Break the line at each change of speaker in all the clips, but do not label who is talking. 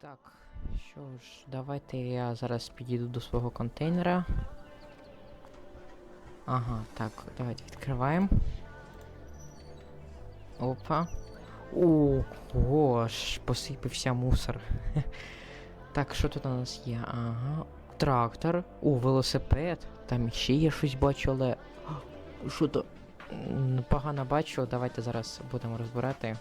Так, що ж, давайте я зараз підійду до свого контейнера. Ага, так, давайте відкриваємо. Опа. Ого, ж посипався мусор. Так, що тут у нас є? Ага. Трактор. О, велосипед. Там ще є щось бачу, але. Що то? Погано бачу, давайте зараз будемо розбирати.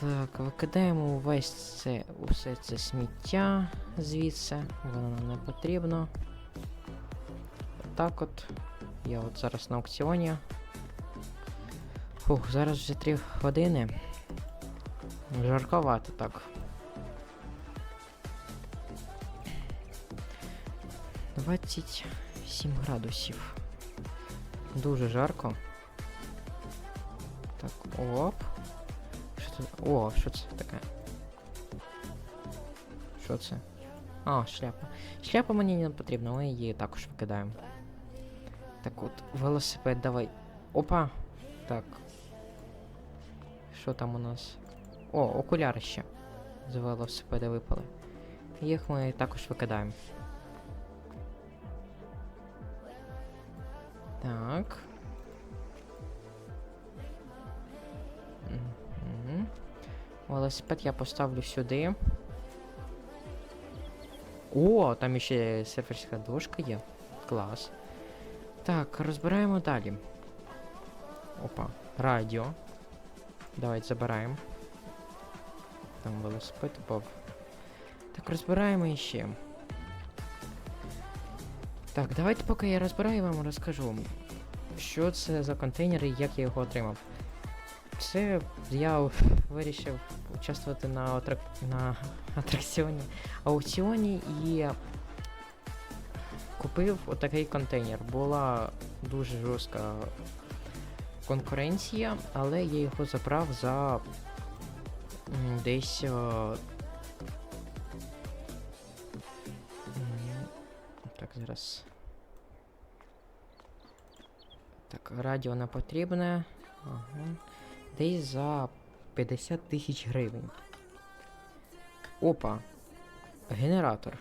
Так, викидаємо увесь це, усе це сміття звідси, воно нам не потрібно. Так от. Я от зараз на аукціоні. Фух, зараз вже 3 години. Жарковато так. Двадцять сім градусів. Дуже жарко. Так, оп. Що це? О, що це таке? Що це? А, шляпа. Шляпа мені не потрібна, ми її також викидаємо. Так от, велосипед давай. Опа! Так. Що там у нас? О, окуляри ще. З велосипеда випали. Їх ми також викидаємо. Так. Велосипед я поставлю сюди. О, там іще серферська дошка є. Клас. Так, розбираємо далі. Опа, радіо. Давайте забираємо. Там велосипед упав. Так, розбираємо іще. Так, давайте поки я розбираю, вам розкажу, що це за контейнер і як я його отримав. Це я вирішив участвувати на, атрак... на атракціоні, аукціоні і купив отакий контейнер. Була дуже жорстка конкуренція, але я його забрав за десь. е, м, Так, зараз. Так, радіо не потрібне. Ага. Десь за 50 тисяч гривень. Опа. Генератор.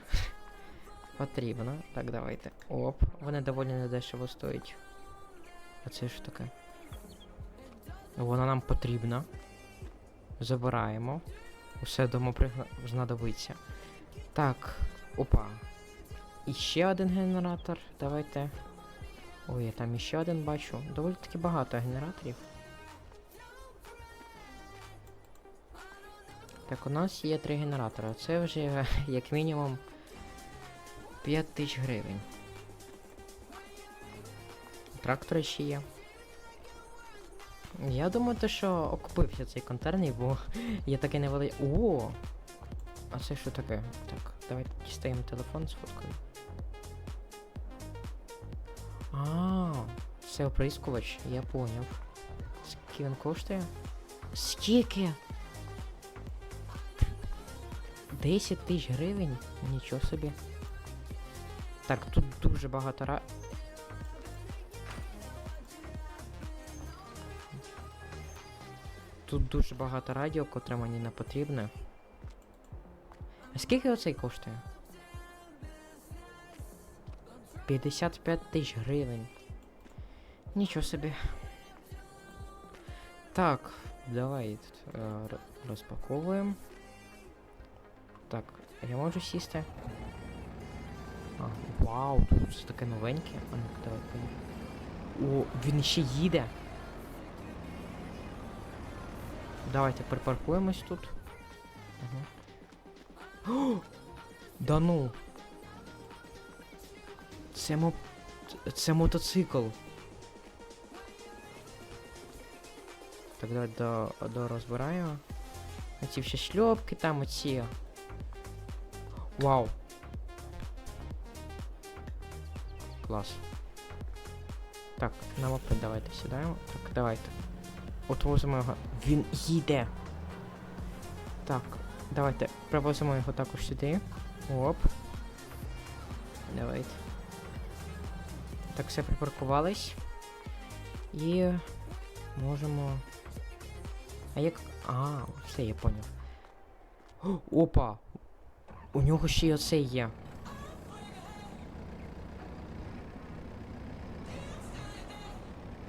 Потрібно. Так, давайте. Оп. Вони доволі недешево стоять. А це що таке? Вона нам потрібна. Забираємо. Усе дома знадобиться. Так. Опа. І ще один генератор. Давайте. Ой, я там іще один бачу. Доволі таки багато генераторів. Так, у нас є три генератори. Це вже як мінімум 5 тисяч гривень. Трактори ще є. Я думаю, те, що окупився цей контейнер, бо є таке невелике. О! А це що таке? Так, давайте дістаємо телефон з фоткою. А, це оприскувач, я поняв. Скільки він коштує? Скільки? 10 тисяч гривень? Нічого собі. Так, тут дуже багато ра. Тут дуже багато радіо, котре мені не потрібне. А скільки оцей коштує? 55 тисяч гривень. Нічого собі. Так, давай е, розпаковуємо. Так, я можу сісти. А, вау, тут все таке новеньке. А ну давай поїхали. О, він ще їде. Давайте припаркуємось тут. Ага. О! Да ну. Це мо... Це мотоцикл. Так, давай до, до розбираємо. Оці всі шльопки там оці. Вау. Клас. Так, на мопед давайте сідаємо. Так, давайте. От возимо його. Він їде. Так, давайте привозимо його також сюди. Оп. Давайте. Так, все припаркувались. І можемо. А як. А, все, я поняв. Опа! У нього ще й оце є.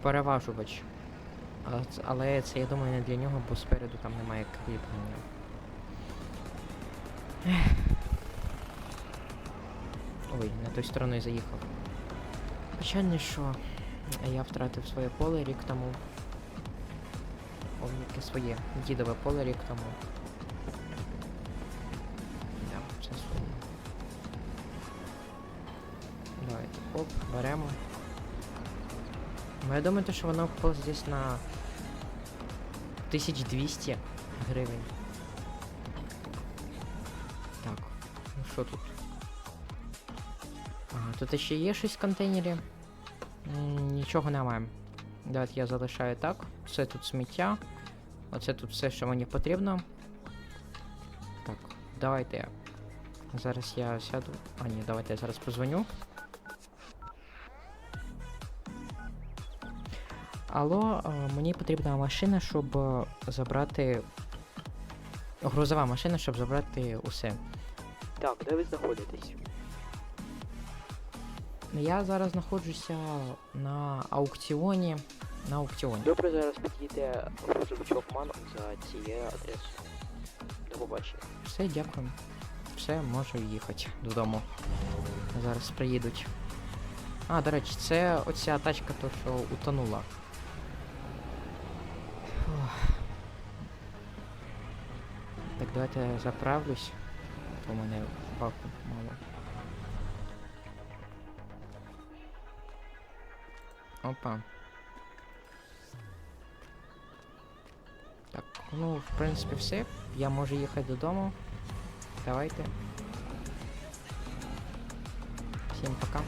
Переважувач. Але це, я думаю, не для нього, бо спереду там немає кріплення. Ой, не той стороною заїхав. Печально, що я втратив своє поле рік тому. О, яке своє дідове поле рік тому. Оп, беремо. Ну, я думаю, то, що воно впало десь на 1200 гривень. Так, ну що тут? Ага, тут ще є щось в контейнері. Нічого немає. Давайте я залишаю так. Все тут сміття. Оце тут все, що мені потрібно. Так, давайте. Зараз я сяду. А, ні, давайте я зараз позвоню. Алло, е, мені потрібна машина, щоб е, забрати. Грузова машина, щоб забрати усе.
Так, де ви знаходитесь?
Я зараз знаходжуся на аукціоні. На аукціоні.
Добре, зараз підійде грузовичок ман за цією адресою. До побачення.
Все, дякую. Все, можу їхати додому. Зараз приїдуть. А, до речі, це оця тачка, то що утонула. Фух. Так, давайте я заправлюсь. У мене баку мало. Опа. Так, ну, в принципі, все. Я можу їхати додому. Давайте. Всім пока.